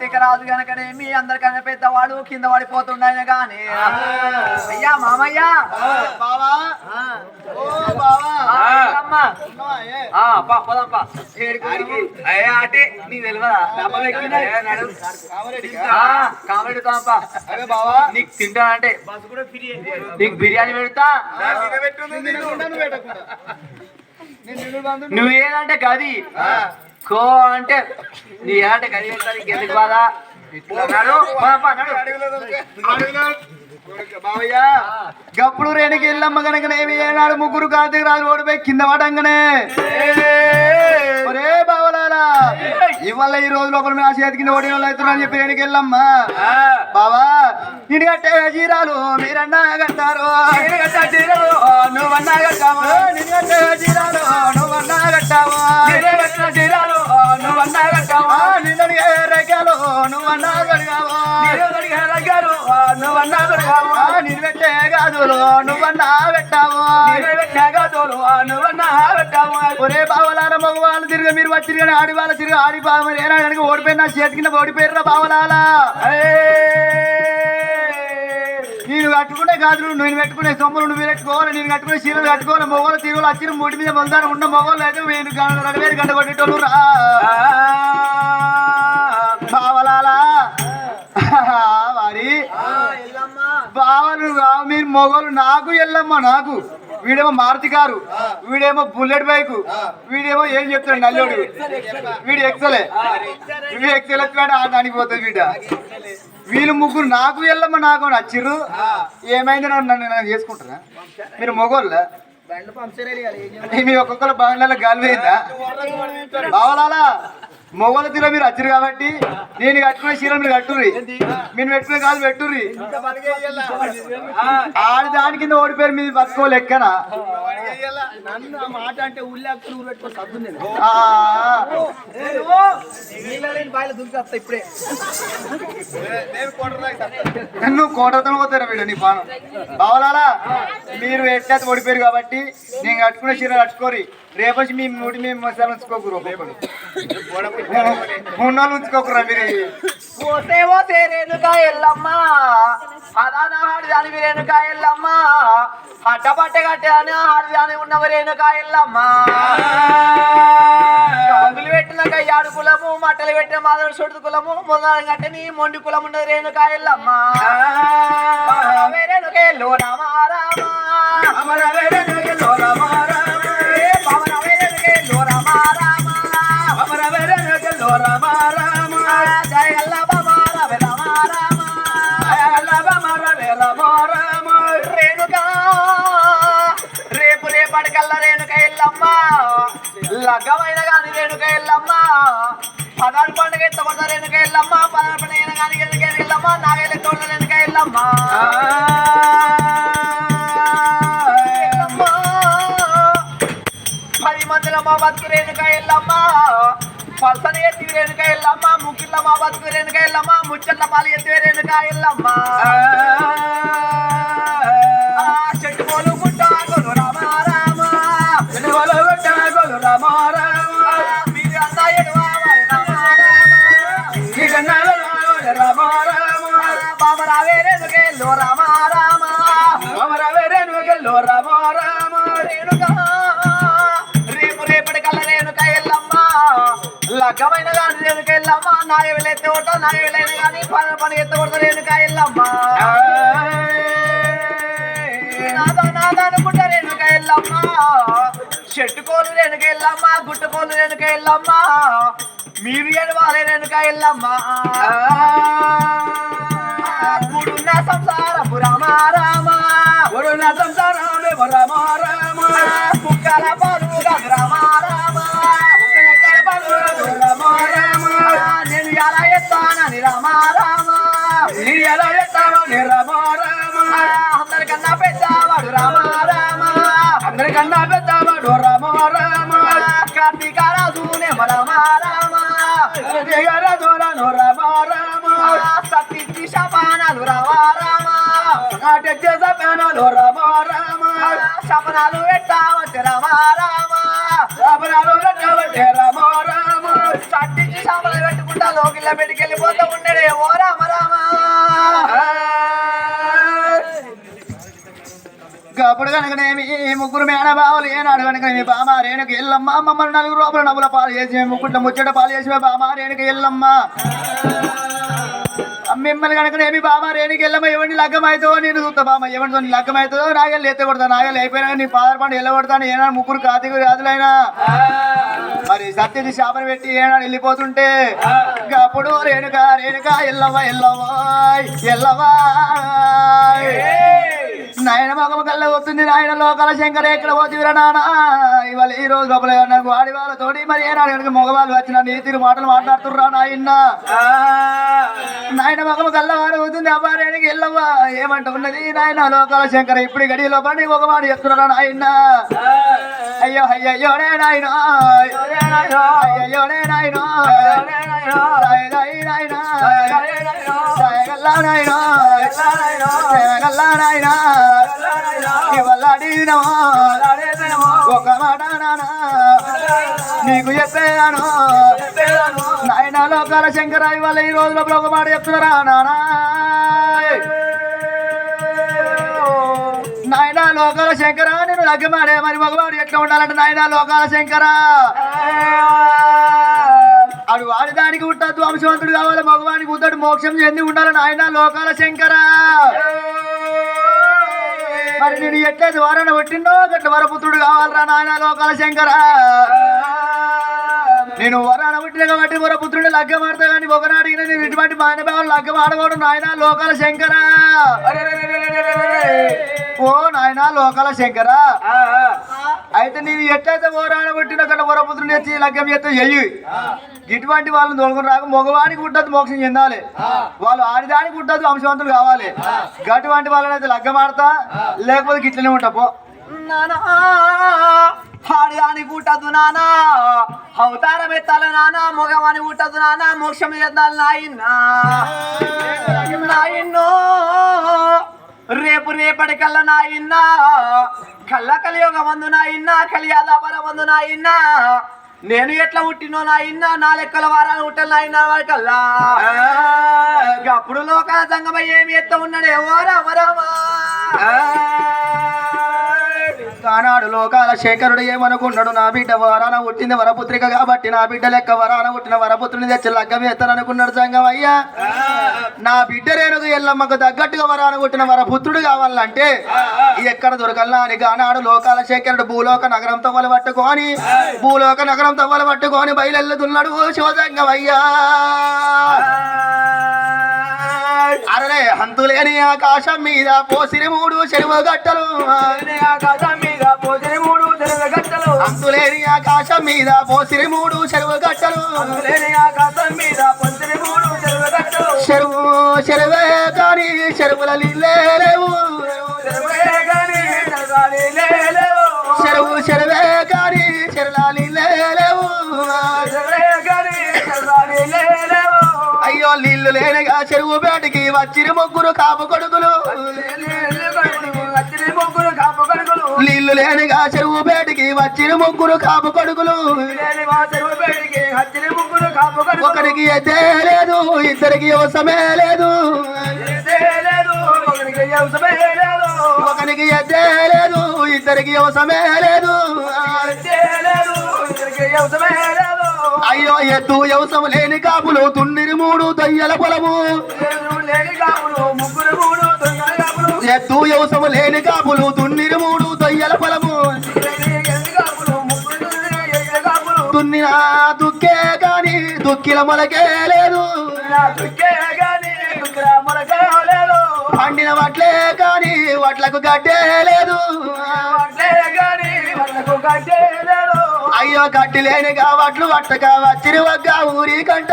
కార్తీక రాజు గనకనేమి అందరికన్నా పెద్దవాడు కింద పడిపోతుండఆయన గాని. అయ్యా మామయ్య. బావా. ఓ బావా. ఆ, అమ్మా. పా. అయ్యా అంటే తెలియదా. అరే బావా. నీకు తింటా అంటే నీకు బిర్యానీ పెడతా? నువ్వు నువ్వేదంటే గది. కో అంటే నీ అంటే గది పెడతా నీకు ఎందుకు బాధ గప్పుడు రేణుకి వెళ్ళమ్మ కనుక ఏమి ఏనాడు ముగ్గురు కార్తీక రాజు ఓడిపోయి కింద పడంగానే ఒరే బావలారా ఇవాళ ఈ రోజు లోపల నా చేతి కింద ఓడిన వాళ్ళు అవుతున్నా అని చెప్పి రేణుకి వెళ్ళమ్మా. బావా నిన్ను కట్టే జీరాలు మీరన్నా కట్టారు? నేను నువ్వన్నా కట్టావా? నిన్ను కట్టే జీరాలు. నువ్వన్నా కట్టావా? నేనే నువ్వన్నా నువ్వన్నా నేను నువ్వన్నా పెట్టే గాజులు నువ్వన్నా పెట్టావా? నేనే పెట్టిన గాజులు, నువ్వన్నా పెట్టావా? ఒరే బావలాల మగవాళ్ళు తిరిగి మీరు వచ్చి కానీ ఆడి వాళ్ళ తిరిగి ఆడి బావ ఏనాడు ఓడిపోయిన చేతి కింద ఓడిపోయారు బావలాల నేను కట్టుకునే గాజులు నేను పెట్టుకునే సొమ్ములు నువ్వు పెట్టుకోవాలి నేను కట్టుకునే చీరలు కట్టుకోవాలి. మొగలు తిరుగులు వచ్చిన ముడి మీద మొలదారు ఉన్న మొగలు అయితే నేను రెండు వేలు గంట కొట్టేటోళ్ళు రా. బావలాలా. వారి బావలు రా, మీరు మొగలు నాకు ఎల్లమ్మ నాకు. వీడేమో మారుతి కారు వీడేమో బుల్లెట్ బైక్ వీడేమో ఏం చెప్తాడు నల్లోడు? వీడు ఎక్సలే వీడు ఎక్సల్ ఎత్తుకాడు ఆ దానికి పోతుంది వీడ వీళ్ళు ముగ్గురు నాకు ఎల్లమ్మ నాకు నచ్చిర్రు ఏమైంది నన్ను నన్ను నన్ను చేసుకుంటారా మీరు మొగోళ్ళ? మీ ఒక్కొక్కరు బండ్ల గాలి పోయిందా బావలాలా? మొగోళ్ళ తీర మీరు వచ్చిరు కాబట్టి నేను కట్టుకునే చీర మీరు కట్టుర్రి. మీరు పెట్టుకునే కాదు పెట్టుర్రి. ఆడి దాని కింద ఓడిపోయారు మీరు బతుకో లెక్కన. మాట అంటే ఇప్పుడే. నువ్వు కోటతో పోతారా వీడు నీ పానం. బావలాలా మీరు ఎట్లా ఓడిపోయారు కాబట్టి నేను కట్టుకునే చీర కట్టుకోరి రేపొచ్చి మీ మూడి మేము మసాలా ఉంచుకోకూరు మూడు నాలుగు ఉంచుకోకురా మీరు పోతే పోతే ఎల్లమ్మా ఎల్లమ్మ అదాన ఆడిదాని రేణుక ఎల్లమ్మా అట్ట పట్ట కట్టాని ఆడిదాని ఉన్నవ రేణుక ఎల్లమ్మా కందులు పెట్టిన కయ్యాడు కులము మట్టలు పెట్టిన మాధవ సొడుదు కులము మొదలు కట్టని మొండి కులం ఉన్నది రేణుక ఎల్లమ్మా రేణుక ఎల్లు రామ రామ రామ జయ అల్లవ మారవ రామ రామ జయ అల్లవ మారవ రామ రామ రేణుక రేపు రేపటికల్లా రేణుక ఎల్లమ్మ లగ్గమైన గాని రేణుక ఎల్లమ్మ పదాలు పండుగ ఎత్తబడతా రేణుక ఎల్లమ్మ పదాలు పండుగ గాని రేణుక ఎల్లమ్మ నాగేళ్ళ తోట రేణుక ఎల్లమ్మ ఎల్లమ్మ. పది మందిల మా బతుకు రేణుక ఎల్లమ్మ పల్సని ఎత్తి రేణుక ఎల్లమ్మ ముక్కిళ్ళ మా బతుకు రేణుక ఎల్లమ్మ ముచ్చట్ల పాలు ఎత్తి రేణుక ఎల్లమ్మ చెట్టు పోలు ఎల్లమ్మ నాగవేలు ఎత్తే కొట్ట నాగవేలైన కానీ పని పని ఎత్తే కొడత రేణుక ఎల్లమ్మ? నాదా నాదా అనుకుంటా రేణుక ఎల్లమ్మ. చెట్టుకోలు రేణుక ఎల్లమ్మ గుట్టుకోలు రేణుక ఎల్లమ్మ. మీరు ఎడవాలే రేణుక ఎల్లమ్మ. కన్నా పెద్దవాడు రామ రామ కార్తీక రాజునే రామ రామ కార్తీక రాజులను రామ రామ సత్తి శపానాలు రామ రామ నాట్య శపానాలు రామ రామ శపనాలు పెట్టావచ్చే రామ రామ శపనాలు పెట్టావచ్చే రామ రామ సత్తి శపనాలు పెట్టుకుంటా లోకిల పెట్టుకెళ్ళిపోతా ఉండడే ఓ మీ ముగ్గురు మేనబావులు ఏనాడు కనుకనేమి బామ రేణుకి ఎల్లమ్మ మమ్మల్ని నలుగురు రూపాయలు నవ్వుల పాలు చేసి ముగ్గుంట ముచ్చట పాలు చేసి బామ రేణుకి ఎల్లమ్మ. మిమ్మల్ని కనుకనేమి బామ రేణుకి ఎల్లమ్మ ఎవరిని లగ్గం నేను చూస్తా బామ ఎవరితో నీ లగ్గమవుతుందో నాగలు ఎత్త కొడతా నాగలు అయిపోయినా నీ పాదర పండు ఎల్ల ఏనాడు ముగ్గురు కాతికి రాదులైనా మరి సత్యని శాపన పెట్టి ఏనాడు వెళ్ళిపోతుంటే అప్పుడు రేణుక రేణుక ఎల్లవ్వ ఎల్లవ్వ. ఎల్లవ్వ నాయన మగమ కళ్ళ వస్తుంది నాయన లోకాల శంకర ఎక్కడ పోతివిరా నానా ఇవాళ ఈ రోజు లోపల నాకు వాడి వాళ్ళతోటి మరి ఏనాడు కనుక మగవాళ్ళు వచ్చిన నీతిరు మాటలు మాట్లాడుతుర్రా నాయన. నాయన మగమ కళ్ళ వారు అవుతుంది అబ్బారేనికి వెళ్ళవ్వా ఏమంట ఉన్నది నాయన లోకాల శంకర ఇప్పుడు గడి లోపల ఒకవాడు చెప్తున్నారా నాయన? అయ్యో అయ్యయ్యోనే నాయన. అయ్యయ్యోనే నాయన. రాయ రాయ నాయన. నాయన. రాయగల్లా నాయన ఇవల్ల అడిగినవా ఒక మాట నానా నీకు చెప్పేదాను. నాయన లోకాల శంకర ఇవాళ ఈ రోజు లోపల ఒక మాట చెప్తున్నారా? నానా నాయన లోకాల శంకర నేను లగ్గమాడే మరి మగవాడు ఎట్లా ఉండాలంటే నాయన లోకాల శంకర? అడు వాడి దానికి ఉండద్దు వంశవంతుడు కావాలి మగవానికి ఉద్దడు మోక్షం చెంది ఉండాలి నాయన లోకాల శంకర. మరి నేను ఎట్లా ద్వారాన పుట్టిండో గట్ల వరపుత్రుడు కావాలరా నాయన లోకాల శంకర. నేను వరాన పుట్టిన కాబట్టి వరపుత్రుడిని లగ్గం ఆడతా కానీ ఒకనాడిగిన నేను ఇటువంటి మానవాళ్ళు లగ్గం ఆడవాడు నాయన లోకాల శంకర. ఓ నాయన లోకాల శంకర. అయితే నేను ఎట్లయితే ఓరాన పుట్టిన గట్ల వరపుత్రుని తెచ్చి లగ్గం చేస్తే చెయ్యి. ఇటువంటి వాళ్ళని తోలుకుని రాక మగవానికి పుట్టదు మోక్షం చెందాలి. వాళ్ళు ఆడిదానికి పుట్టదు వంశవంతులు కావాలి. గటువంటి వాళ్ళని అయితే లగ్గం ఆడతా లేకపోతే గిట్లనే ఉంటా పో. నానా. హాడియాని పుట్టదు నానా. అవతారం ఎత్తాలి నానా. మొగవాని పుట్టదు నానా. మోక్షం చేద్దాలి నాయన్నా. నాయన్నో. రేపు రేపటి కల్లా నాయన్నా కళ్ళ కలియుగ మందు నాయన్నా కలియాదాపర మందు నాయన్నా నేను ఎట్లా పుట్టినో నాయన్నా నా లెక్కల వారాలు ఉంటాను నాయన్నా వాడి అప్పుడు లోకాల సంగమై ఏమి ఎత్త ఉన్నాడే? ఓ రామ రామా కానాడు లోకాల శేఖరుడు ఏమనుకున్నాడు? నా బిడ్డ వరాన పుట్టింది వరపుత్రిక కాబట్టి నా బిడ్డ లెక్క వరాన పుట్టిన వరపుత్రుని తెచ్చి లగ్గం ఎత్తాననుకున్నాడు సంగం అయ్యా. నా బిడ్డ రేణుకు ఎల్లమ్మకు తగ్గట్టుగా వరాన పుట్టిన వరపుత్రుడు కావాలంటే ఎక్కడ దొరకల్లా అని కానాడు లోకాల శేఖరుడు భూలోక నగరం తవ్వలు పట్టుకొని భూలోక నగరం తవ్వలు పట్టుకొని బయలుతున్నాడు శివసంగం అయ్యా అరలే హంతులేని ఆకాశం మీద పోసిరి మూడు చెరువు గట్టలు. ఆకాశం మీద పోతే మూడు తెరవ గట్టలు. అంతులేని ఆకాశం మీద పోసిరి మూడు చెరువు గట్టలు. లేని ఆకాశం మీద పొందిరి మూడు తెరవ గట్టలు. చెరువు చెరువే కానీ చెరువుల నీళ్ళే లేవు. చెరువు చెరువే ఇల్లు లేనగా చెరువు బేటకి వచ్చిరి ముగ్గురు కాపు కొడుకులు నీళ్ళు లేనిగా చెరువు బేటికి వచ్చిన ముగ్గురు కాపు కొడుకులు ఒకరికి అయితే లేదు ఇద్దరికి అవసరమే లేదు, ఒకరికి ఎద్దే లేదు ఇద్దరికి అవసరమే లేదు. అయ్యో ఎద్దు వ్యవసాయం లేని కాపులు తున్నిరి మూడు దయ్యల పొలము. ఎద్దు వ్యవసాయం లేని కాపులు తున్నిరి మూడు దయ్యల పొలము. తున్నిన దుక్కే కాని దుక్కిల మొలకే లేదు దుక్కే వడ్లే కాని వడ్లకు గడ్డే లేదు. అయ్యో గడ్డి లేనిగా వడ్లు వట్టక వచ్చిరి వగ్గ ఊరి కంట.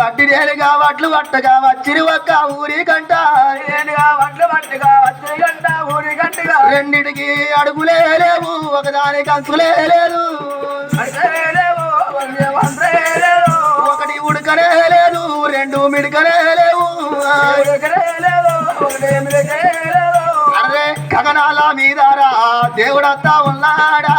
గడ్డి లేనిగా వడ్లు వట్టక వచ్చిరి వగ్గ ఊరి కంట. రెండిటికి అడుగులే లేవు ఒకదానికి అంచులే లేదు. ఒకటి ఉడకనే రెండు మిడికరేలేవు అరే గగనాల మీదారా దేవుడత్తా ఉన్నాడా?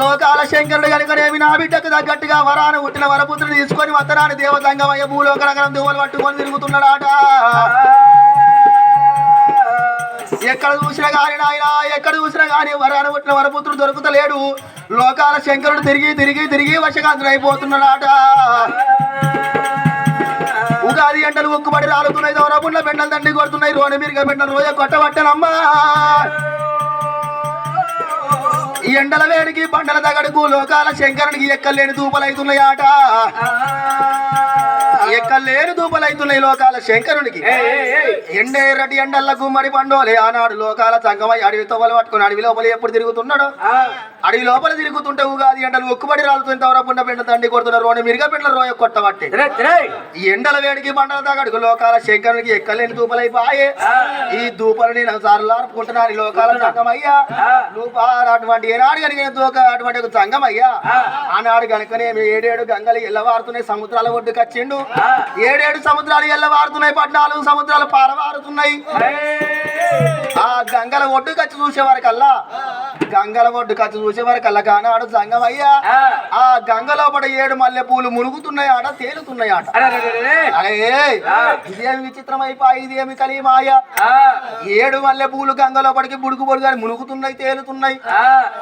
లోకాల శంకరుడు దేవుడతా కనుకనేమి నా బిడ్డకు తగ్గట్టుగా వరాను పుట్టిన వరపుత్రుడు తీసుకొని వత్తరాని దేవతంగమయ్య భూలోక రకరం దువ్వలు పట్టుకొని తిరుగుతున్నాడాట. ఎక్కడ చూసినా కానీ నాయన ఎక్కడ చూసినా కానీ వరాన పుట్టిన వరపుత్రుడు దొరుకుతలేడు. లోకాల శంకరుడు తిరిగి తిరిగి తిరిగి వశకాంతుడు అయిపోతున్నాడాట ఉగాది ఎండలు ఉక్కుబడి రాలుతున్నాయి దౌరపుండ్ల బెండలు దండి కొడుతున్నాయి రోని మీరుగా బెండలు రోజు కొట్టబట్టనమ్మా. ఈ ఎండల వేడికి పంటల తగడుకు లోకాల శంకరునికి ఎక్కలేని దూపలైతున్నాయి ఆట ఎక్కలేని దూపలైతున్నాయి లోకాల శంకరునికి? ఎండే రెడ్డి ఎండల్ల గుమ్మడి పండోలే. ఆనాడు లోకాల సంగమై అడవి తొవ్వలు పట్టుకుని అడవి లోపల ఎప్పుడు తిరుగుతున్నాడు? అడవి లోపల తిరుగుతుంటే ఉగాది ఎండలు ఉక్కుబడి రాలుతుంది తవరపుండ బెండ తండ్రి కొడుతున్నారు రోడ్డు మిరిగా బెండల రోయ కొట్టబట్టే. ఈ ఎండల వేడికి బండల తగడుకు లోకాల శంకరునికి ఎక్కలేని దూపలైపోయే ఈ దూపలు నేను సార్లు ఆర్పుకుంటున్నాను లోకాల సంగమయ్యా. దూపాలు అటువంటి ఏనాడు కనుక దూక అటువంటి సంగమయ్యా. ఆనాడు కనుకనే ఏడేడు గంగలు ఎల్లవారుతున్నాయి సముద్రాల ఒడ్డుకు వచ్చిండు ఏడేడు సముద్రాలు ఎల్లవారుతున్నాయి పద్నాలుగు సముద్రాలు పారవారుతున్నాయి. ఆ గంగల ఒడ్డు కచ్చి చూసే వరకల్లా గంగల ఒడ్డు కచ్చి చూసే వరకల్లా కానాడు సంగమయ్యా. ఆ. గంగ లోపల ఏడు మల్లె పూలు మునుగుతున్నాయి ఆట తేలుతున్నాయి ఆట. ఇదేమి విచిత్రం అయిపోయి ఇదేమి కలి మాయ ఏడు మల్లె పూలు గంగ లోపలికి బుడుకు బుడుగు అని మునుగుతున్నాయి తేలుతున్నాయి.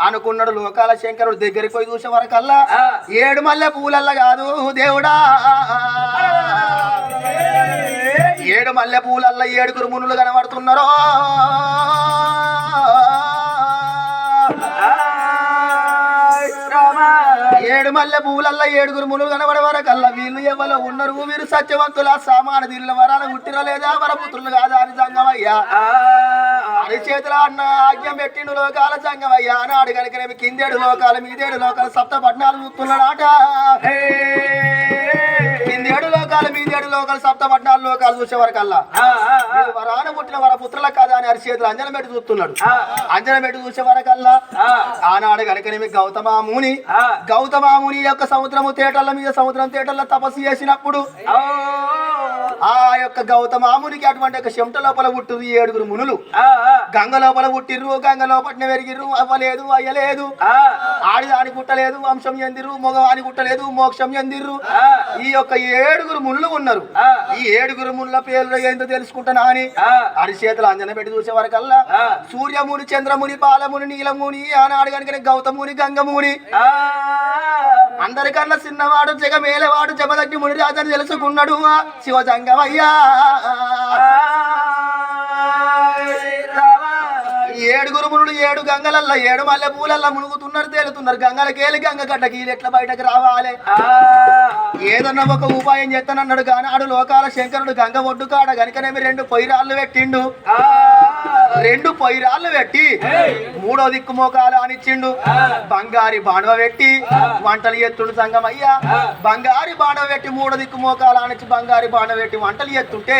అనుకున్నాడు లోకాల శంకరుడు దగ్గరికి పోయి చూసే వరకల్లా ఏడు మల్లె పూలల్లా కాదు దేవుడా. ఏడు మల్లె పూలల్లా ఏడుగురు మునులు కనబడుతున్నారు. ఏడు మల్లె పూలల్లా ఏడుగురు మునులు కనబడే కల్లా వీళ్ళు ఎవరు ఉన్నారు. వీరు సత్యవంతుల సామాన దీనిలో వరాలు పుట్టిన లేదా? వరపుత్రులు కాదా అని సంగమయ్యా. అది చేతుల అన్న ఆజ్ఞం పెట్టిండు లోకాల సంగమయ్యా. నాడు కనుక కిందేడు లోకాల మీదేడు లోకాలు సప్త పట్నాలు చూస్తున్నాడాట. లోకాల మీదేడు లోకాల సప్త పట్నాలు లోకాలు చూసే వరకల్లా. వీళ్ళు వరాన పుట్టిన వర పుత్రుల కదా అని అరిచేతులు అంజనం పెట్టి చూస్తున్నాడు. అంజనం పెట్టి చూసే వరకల్లా. ఆనాడు కనుకనేమి గౌతమాముని గౌతమాముని యొక్క సముద్రము తేటల మీద సముద్రం తేటల్లో తపస్సు చేసినప్పుడు ఆ యొక్క గౌతమామునికి అటువంటి ఒక చెమట లోపల పుట్టిరు ఏడుగురు మునులు. గంగ లోపల పుట్టిర్రు గంగ లోపల వెరిగిర్రు అవ్వలేదు అయ్యలేదు. ఆడిదాని పుట్టలేదు వంశం ఎందిర్రు మగవాని పుట్టలేదు మోక్షం ఎందిర్రు ఈ యొక్క ఏడుగురు ముళ్ళు ఉన్నారు. ఈ ఏడుగురు ముళ్ళ పేర్లు ఏందో తెలుసుకుంటున్నా అని అరిచేతులు అంజన పెట్టి చూసే వరకల్లా. సూర్యముని చంద్రముని పాలముని నీలముని ఆనాడు కనుక గౌతముని గంగముని. అందరికన్నా చిన్నవాడు జగమేలవాడు జమదగ్ని ముని రాజని తెలుసుకున్నాడు. శివజంగమయ్యా ఈ ఏడుగురు మునులు ఏడు గంగలల్ల ఏడు మల్లె పూలల్ల మునుగుతున్నారు తేలుతున్నారు. గంగలకేలి గంగ గడ్డకి వీళ్ళు ఎట్లా బయటకు రావాలి? ఏదన్నా ఒక ఉపాయం చేస్తానన్నాడు కానీ ఆడు లోకాల శంకరుడు గంగ ఒడ్డు కాడ గనుకనేమి రెండు పొయ్యిరాళ్ళు పెట్టిండు. రెండు పొయ్యిరాళ్ళు పెట్టి మూడో దిక్కు మోకాలు అనిచ్చిండు బంగారి బాణవ పెట్టి వంటలు ఎత్తుడు సంగమయ్యా. బంగారి బాణవ పెట్టి మూడో దిక్కు మోకాలు అనిచ్చి బంగారి బాణవ పెట్టి వంటలు ఎత్తుంటే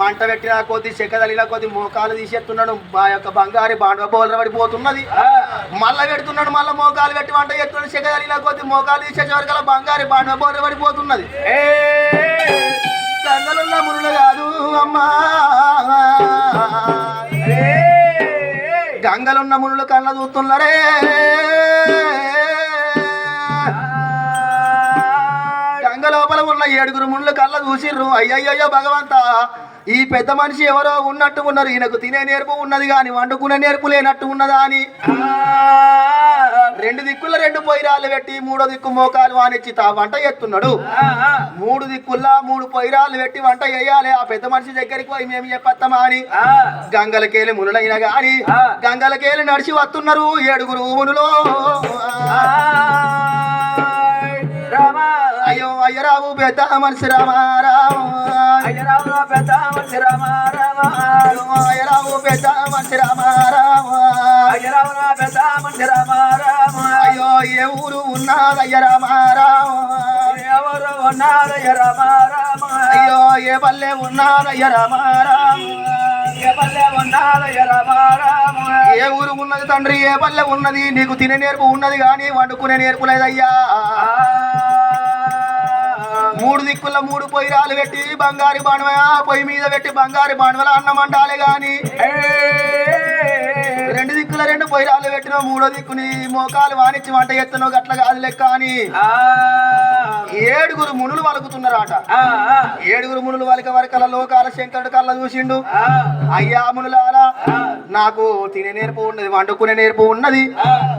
మంట పెట్టిన కొద్ది చెక్కదలిన కొద్ది మోకాలు తీసేస్తున్నాడు. మా యొక్క బంగారి బాండవ బోలర పడిపోతున్నది మళ్ళా పెడుతున్నాడు మళ్ళా మోకాలు పెట్టి వంట ఎత్తున్నాడు చెక్కదలిన కొద్ది మోకాలు తీసేసే వరకు బాంగారి బాండవ బోలర పడిపోతున్నది గంగలున్న మునులు కాదు అమ్మా. గంగలున్న మునులు కళ్ళ చూస్తున్నారే. గంగ లోపల ఉన్న ఏడుగురు ముళ్ళు కళ్ళ చూసిర్రు. అయ్యయ్యో భగవంత. ఈ పెద్ద మనిషి ఎవరో ఉన్నట్టు ఉన్నారు. ఈయనకు తినే నేర్పు ఉన్నది కానీ వండుకునే నేర్పు లేనట్టు ఉన్నదా అని. రెండు దిక్కుల రెండు పొయ్యిరాళ్ళు పెట్టి మూడో దిక్కు మోకాలు వానిచ్చి తా వంట ఎత్తున్నాడు మూడు దిక్కుల్లా మూడు పొయ్యిరాళ్ళు పెట్టి వంట వేయాలి ఆ పెద్ద మనిషి దగ్గరికి పోయి మేము చెప్పత్తమా అని. గంగలకేలి మునులైన గాని గంగలకేలి నడిచి వస్తున్నారు. ఏడుగురు మునులో అయ్యో అయ్యరావు పెద్ద మనిషి రామారావు. అయ్యరావు పెద్ద మనిషి రామారావు. రామ అయ్యరావు పెద్ద మంచి రామ రామ అయ్యరావు నా పెద్ద మంచి రామ అయ్యో ఏ ఊరు ఉన్నదయ్య రామ రామ ఎవరు ఉన్నదయ్య రామ రామ అయ్యో ఏ పల్లె ఉన్నదయ్య రామ రామ ఏ పల్లె ఉన్నదయ్య రామ ఏ ఊరు ఉన్నది తండ్రి ఏ పల్లె ఉన్నది? నీకు తినే నేర్పు ఉన్నది కానీ వండుకునే నేర్పు లేదయ్యా. మూడు దిక్కుల మూడు పొయ్యిరాలు పెట్టి బంగారు బాణవ పొయ్యి మీద పెట్టి బంగారు బాణవల అన్నం అంటాలే గాని రెండు దిక్కుల రెండు పొయ్యిరాలు పెట్టిన మూడో దిక్కు నీ మోకాలు వాణిచ్చి వంట ఎత్తనో గట్ల కాదు లెక్క అని ఏడుగురు మునులు వలుకుతున్నారట ఏడుగురు మునులు వలక వరకల లోకాల శంకరుడు కళ్ళ చూసిండు. అయ్యా మునులారా నాకు తినే నేర్పు ఉన్నది వండుకునే నేర్పు ఉన్నది.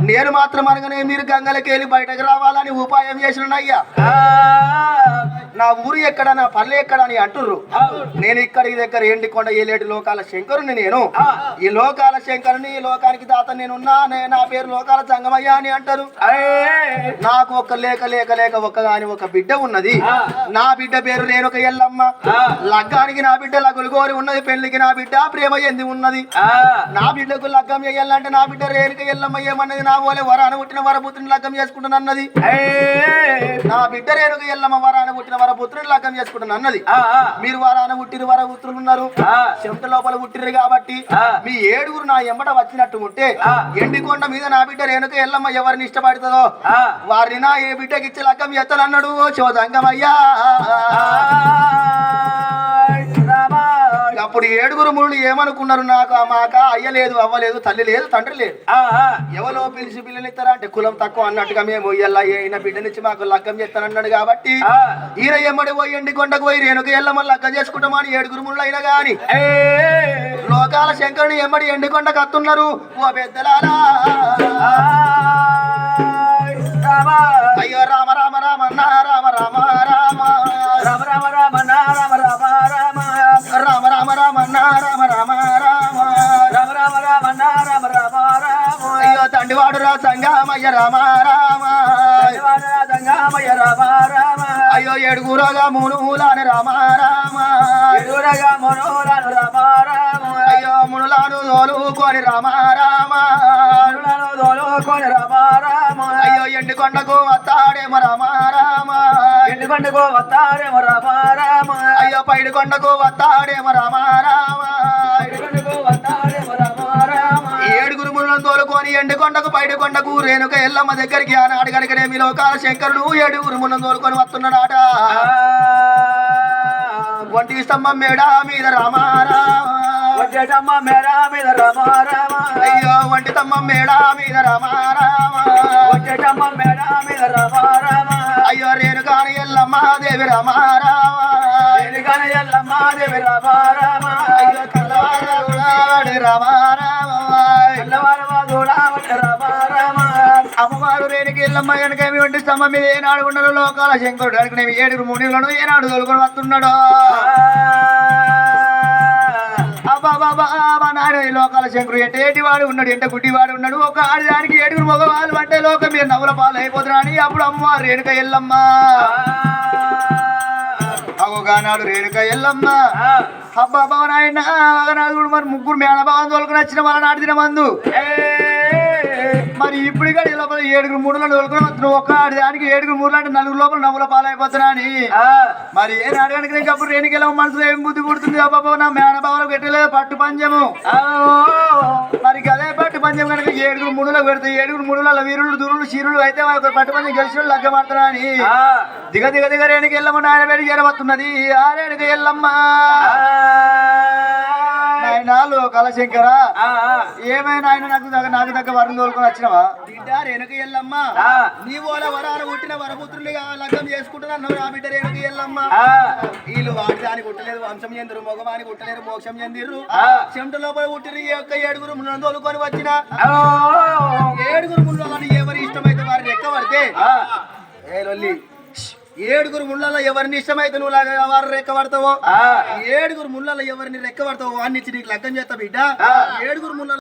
నేను మాత్రం అనగానే మీరు గంగలకి వెళ్ళి బయటకు రావాలని ఉపాయం చేసిన అయ్యా. నా ఊరు ఎక్కడ నా పల్లె ఎక్కడ అని అంటుర్రు. నేను ఇక్కడికి దగ్గర ఎండికొండ ఏలేటి లోకాల శంకరుని నేను. ఈ లోకాల శంకరుని ఈ లోకానికి దాత నేనున్నా నా పేరు లోకాల సంగమయ్య అని అంటారు. నాకు ఒక లేక లేక లేక ఒక అని ఒక బిడ్డ ఉన్నది. నా బిడ్డ పేరు నేను ఒక ఎల్లమ్మ. లగ్గానికి నా బిడ్డ లగులుగోరి ఉన్నది పెళ్ళికి నా బిడ్డ ప్రేమ ఎంది ఉన్నది. నా బిడ్డకు లగ్గం చేయాలంటే నా బిడ్డ రేణుక ఎల్లమ్మ ఏమన్నది? నా ఓలే వరాన పుట్టిన వరపుత్రిని లగ్గం చేసుకుంటానన్నది నా బిడ్డ రేణుక ఎల్లమ్మ వరాన పుట్టిన వరపుత్రుని లగ్గం చేసుకుంటాను అన్నది. మీరు వరాన పుట్టిన వరపుత్రులు ఉన్నారు. చెమట లోపల పుట్టిరు కాబట్టి మీ ఏడుగురు నా ఎంబట వచ్చినట్టు ఉంటే ఎండికొండ మీద నా బిడ్డ రేణుక ఎల్లమ్మ ఎవరిని ఇష్టపడుతుందో వారిని నా ఏ బిడ్డకి ఇచ్చి లగ్గం ఎత్తనన్నాడు చోదంగమయ్యా. అప్పుడు ఏడుగురు ముళ్ళు ఏమనుకున్నారు నాకు? ఆ మాక అయ్యలేదు అవ్వలేదు తల్లి లేదు తండ్రి లేదు. ఎవరో పిలిచి పిల్లలు ఇస్తారా అంటే కులం తక్కువ అన్నట్టుగా మేము ఇలా ఈయన బిడ్డనిచ్చి మాకు లగ్గం చేస్తానన్నాడు కాబట్టి ఈయన ఎమ్మడి పోయి ఎండి కొండకు పోయి రేణుక ఎల్లమ్మ లగ్గం చేసుకుంటామని ఏడుగురు ముళ్ళు అయినా గాని. లోకాల శంకరుని ఎమ్మడి ఎండి కొండకు అత్తున్నారు. ఓ పెద్దలారా. అయ్యో తండ్రివాడు రా సంగమయ్య రామ రామ సంగమయ రామ రామ అయ్యో ఏడుగురుగా మూడు మూలాని రామ రామ మనోరాను రామ రామ అయ్యో మునులాను తోలుకొని రామ రామ అరుణను దోలుకొని రామ రామ అయ్యో ఎండి కొండకు వస్తాడేమో రామ రామ ఎండుకొండకు వస్తారేమో రామ రామ అయ్యో పైడి కొండకు వస్తాడేమో రామ రామ మునులను తోలుకొని ఎండి కొండకు రేణుక ఎల్లమ్మ దగ్గరికి ఆనాడు కనుకనే మీ లోకాల శంకరుడు ఏడుగురు మునులను తోలుకొని వస్తున్నాడాట. ఒంటి స్తంభం మేడ మీద రామ రామ వచ్చేటమ్మ మేరా మీద రామ రామ అయ్యో ఒంటి స్తంభం మేడ మీద రామ రామ వచ్చేటమ్మ మేరా మీద రామ రామ అయ్యో రేణుకాని ఎల్లమ్మ దేవి రామ అమ్మవారు రేణుకి ఎల్లమ్మ కనుక ఏమి వంటి స్తంభం మీద ఏనాడు ఉండడు లోకాల శంకరుడు. అనుకునే ఏడుగురు మునిలను ఏనాడు తోలుకొని వస్తున్నాడు ఈ లోకాల శంకరుడు ఎటేటి వాడు ఉన్నాడు ఎంట గుడ్డి వాడు ఉన్నాడు. ఒక ఆడదానికి ఏడుగురు మగవాళ్ళు అంటే లోకం మీరు నవ్వుల పాలు అయిపోతున్నా అని అప్పుడు అమ్మవారు రేణుక ఎల్లమ్మ. అగోగానాడు రేణుక ఎల్లమ్మ. అబ్బా బాబా నాయన మరి ముగ్గురు మేనబాబు తోలుకొని వచ్చిన వాళ్ళ నాటి మందు మరి ఇప్పుడు ఇక్కడ లోపల ఏడుగురు మూడులో తోలుకొని వస్తున్నావు. ఒక ఆడదానికి ఏడుగురు మూడు అంటే నలుగురు లోపల నవ్వుల పాలైపోతున్నా అని మరి ఏ నాడగానికి నీకు అప్పుడు రేణుకెళ్ళ మనసులో ఏం బుద్ధి పుడుతుంది? అబ్బాబా నా మేనబాబులకు పెట్టలేదు పట్టు పంచము మరి అదే పట్టు పంచం కనుక ఏడుగురు మూడులో పెడితే ఏడుగురు మూడుల వీరులు దురులు చీరులు అయితే పట్టు పంచం గెలిచిన లగ్గ మాత్రం అని దిగ దిగ దిగ రేణుకి వెళ్ళమ్మ నాయన పెట్టి చేరవస్తున్నది ఆ రేణుకి వెళ్ళమ్మ నాయన లోకాల శంకర ఏమైనా ఆయన నాకు దగ్గర నాకు దగ్గర వరం తోలుకొని వచ్చినవా? బిడ్డ రేణుక ఎల్లమ్మ నీ ఓల వరాన పుట్టిన వరపుత్రులుగా లగ్గం చేసుకుంటున్నాను నా బిడ్డ రేణుక ఎల్లమ్మ. వీళ్ళు వాడి దానికి కుట్టలేదు వంశం చెందిరు మగవానికి కుట్టలేరు మోక్షం చెందిరు చెమట లోపల పుట్టిరు ఈ యొక్క ఏడుగురు ముళ్ళను తోలుకొని వచ్చిన. ఏడుగురు ముళ్ళని ఎవరి ఇష్టమైతే వారిని ఎక్క పడితే ఏ లొల్లి ఏడుగురు ముళ్ళలో ఎవరిని ఇష్టమైతే నువ్వు లాగా వారు రెక్క పడతావో ఏడుగురు ముళ్ళలో ఎవరిని రెక్క పడతావో వాడిని ఇచ్చి నీకు లగ్గం చేస్తా బిడ్డ. ఏడుగురు ముళ్ళ